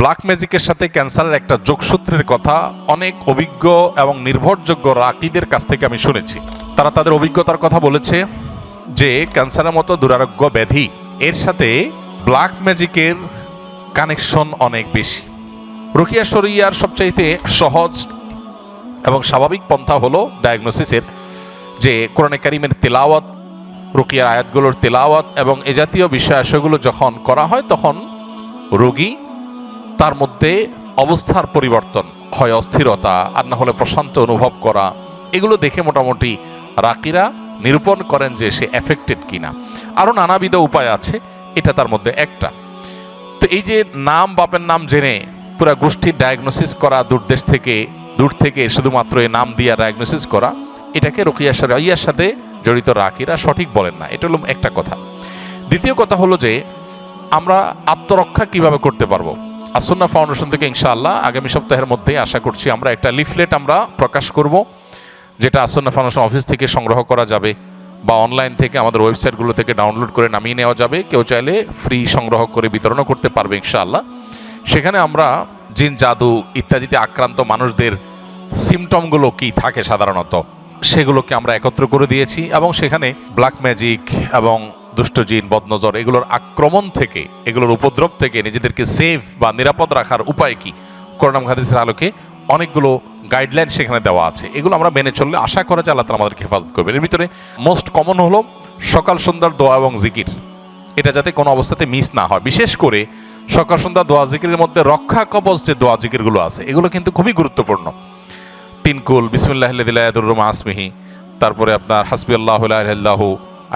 Black ম্যাজিকের সাথে ক্যান্সারের একটা যোগসূত্রের কথা অনেক অভিজ্ঞ এবং নির্ভরযোগ্য রাকিদের কাছ থেকে আমি শুনেছি। তারা তাদের অভিজ্ঞতার কথা বলেছে যে ক্যান্সারের মতো দুরারোগ্য ব্যাধি, এর সাথে ব্ল্যাক ম্যাজিকের কানেকশন অনেক বেশি। রুকিয়া শরিয়ার সবচাইতে সহজ এবং স্বাভাবিক পন্থা হলো ডায়াগনোসিসের যে কোরআনে কারিমের তেলাওয়াত, রুকিয়ার আয়াতগুলোর তেলাওয়াত এবং এ জাতীয় বিষয় আশয়গুলো যখন করা হয় তখন রোগী তার মধ্যে অবস্থার পরিবর্তন হয়, অস্থিরতা, আর না হলে প্রশান্ত অনুভব করা, এগুলো দেখে মোটামুটি রাকিরা নিরূপণ করেন যে সে এফেক্টেড কিনা। আরও নানাবিধ উপায় আছে, এটা তার মধ্যে একটা। তো এই যে নাম, বাপের নাম জেনে পুরা গোষ্ঠীর ডায়াগনোসিস করা দূরদেশ থেকে, দূর থেকে শুধুমাত্র এই নাম দিয়া ডায়াগনোসিস করা, এটাকে রোকিয়া ইয়ার সাথে জড়িত রাকিরা সঠিক বলেন না। এটা হলো একটা কথা। দ্বিতীয় কথা হলো যে আমরা আত্মরক্ষা কীভাবে করতে পারব? আসন্না ফাউন্ডেশন থেকে ইনশাআল্লাহ আগামী সপ্তাহের মধ্যেই আশা করছি আমরা একটা লিফলেট আমরা প্রকাশ করব, যেটা আসন্না ফাউন্ডেশন অফিস থেকে সংগ্রহ করা যাবে বা অনলাইন থেকে আমাদের ওয়েবসাইটগুলো থেকে ডাউনলোড করে নামিয়ে নেওয়া যাবে। কেউ চাইলে ফ্রি সংগ্রহ করে বিতরণও করতে পারবে ইনশাআল্লাহ। সেখানে আমরা জিন, জাদু ইত্যাদিতে আক্রান্ত মানুষদের সিমটমগুলো কি থাকে সাধারণত, সেগুলোকে আমরা একত্র করে দিয়েছি এবং সেখানে ব্ল্যাক ম্যাজিক এবং দুষ্টজিন বদনজর, এগুলোর আক্রমণ থেকে, এগুলোর উপদ্রব থেকে নিজেদেরকে সেফ বা নিরাপদ রাখার উপায় কি? করোনা হাদিসের আলোকে অনেকগুলো গাইডলাইন সেখানে দেওয়া আছে। এগুলো আমরা মেনে চললে আশা করা যায় আল্লাহ তালা আমাদেরকে হেফাজত করবেন। এর ভিতরে মোস্ট কমন হলো সকাল সন্ধ্যার দোয়া এবং জিকির এটা যাতে কোনো অবস্থাতে মিস না হয়। বিশেষ করে সকাল সন্ধ্যা দোয়া জিকিরের মধ্যে রক্ষা কবচ যে দোয়া জিকিরগুলো আছে, এগুলো কিন্তু খুবই গুরুত্বপূর্ণ। তিনকুল বিসমুল্লাহ আসমিহি তারপরে আপনার হাসবি আল্লাহ আল্লাহ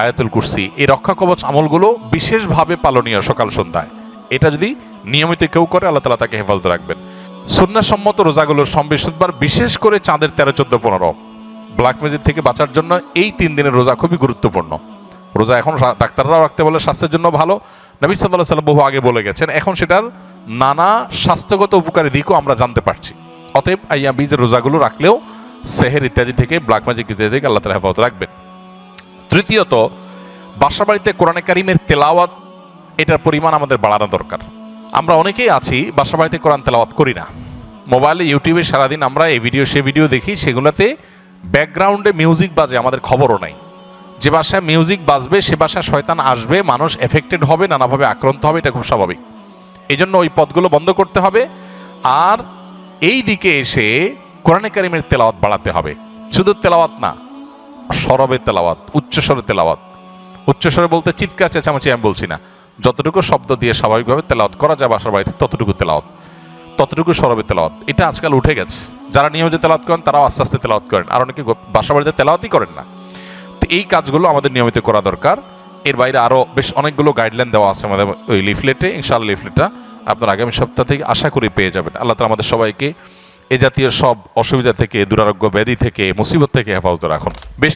আয়াতুল কুরসি। এই রক্ষা কবচ আমলগুলো বিশেষভাবে পালনীয় সকাল সন্ধ্যায়। এটা যদি নিয়মিত কেউ করে, আল্লাহ তালা তাকে হেফাজত রাখবেন। সন্ন্যাসম্মত রোজাগুলোর সম্বিশুদ্ধবার বিশেষ করে চাঁদের তেরো, চোদ্দ, পনেরো। ব্ল্যাক ম্যাজিক থেকে বাঁচার জন্য এই তিন দিনের রোজা খুবই গুরুত্বপূর্ণ। রোজা এখন ডাক্তাররাও রাখতে বলে স্বাস্থ্যের জন্য ভালো। নবী সাল্লাহ সাল্লাম বহু আগে বলে গেছেন, এখন সেটার নানা স্বাস্থ্যগত উপকারী দিকও আমরা জানতে পারছি। অতএব আইয়া বীজের রোজাগুলো রাখলেও সেহের ইত্যাদি থেকে, ব্ল্যাক ম্যাজিক ইত্যাদি থেকে আল্লাহ তালা হেফাজত রাখবেন। তৃতীয়ত বাসা বাড়িতে কোরআনে কারিমের তেলাওয়াত, এটার পরিমাণ আমাদের বাড়ানো দরকার। আমরা অনেকেই আছি বাসা বাড়িতে কোরআন তেলাওয়াত করি না। মোবাইলে, ইউটিউবে সারাদিন আমরা এই ভিডিও, সে ভিডিও দেখি, সেগুলোতে ব্যাকগ্রাউন্ডে মিউজিক বাজে, আমাদের খবরও নাই। যে বাসায় মিউজিক বাজবে, সে বাসায় শয়তান আসবে, মানুষ এফেক্টেড হবে, নানাভাবে আক্রান্ত হবে, এটা খুব স্বাভাবিক। এই জন্য ওই পদগুলো বন্ধ করতে হবে, আর এই দিকে এসে কোরআনে কারিমের তেলাওয়াত বাড়াতে হবে। শুধু তেলাওয়াত না সরবে তেলাওয়াত উচ্চস্বরে তেলাওয়াত। উচ্চস্বরে বলতে চিৎকার, চেঁচামেচি আমি বলছি না। যতটুকু শব্দ দিয়ে স্বাভাবিকভাবে তেলাওয়াত করা যায় বাসার বাড়িতে, ততটুকু তেলাওয়াত। ততটুকু সরবে তেলাওয়াত। এটা আজকাল উঠে গেছে। যারা নিয়মিত তেলাওয়াত করেন, তারাও আস্তে আস্তে তেলাওয়াত করেন। আর অনেকে বাসা বাড়িতে তেলাওয়াতই করেন না। তো এই কাজগুলো আমাদের নিয়মিত করা দরকার। এর বাইরে আরও বেশ অনেকগুলো গাইডলাইন দেওয়া আছে আমাদের ওই লিফলেটে ইনশাআল্লাহ লিফলেটটা আপনার আগামী সপ্তাহ থেকে আশা করি পেয়ে যাবেন। আল্লাহ তালা আমাদের সবাইকে এ জাতীয় সব অসুবিধা থেকে, দুরারোগ্য ব্যাধি থেকে, মুসিবত থেকে হেফাজত রাখুন। বেশ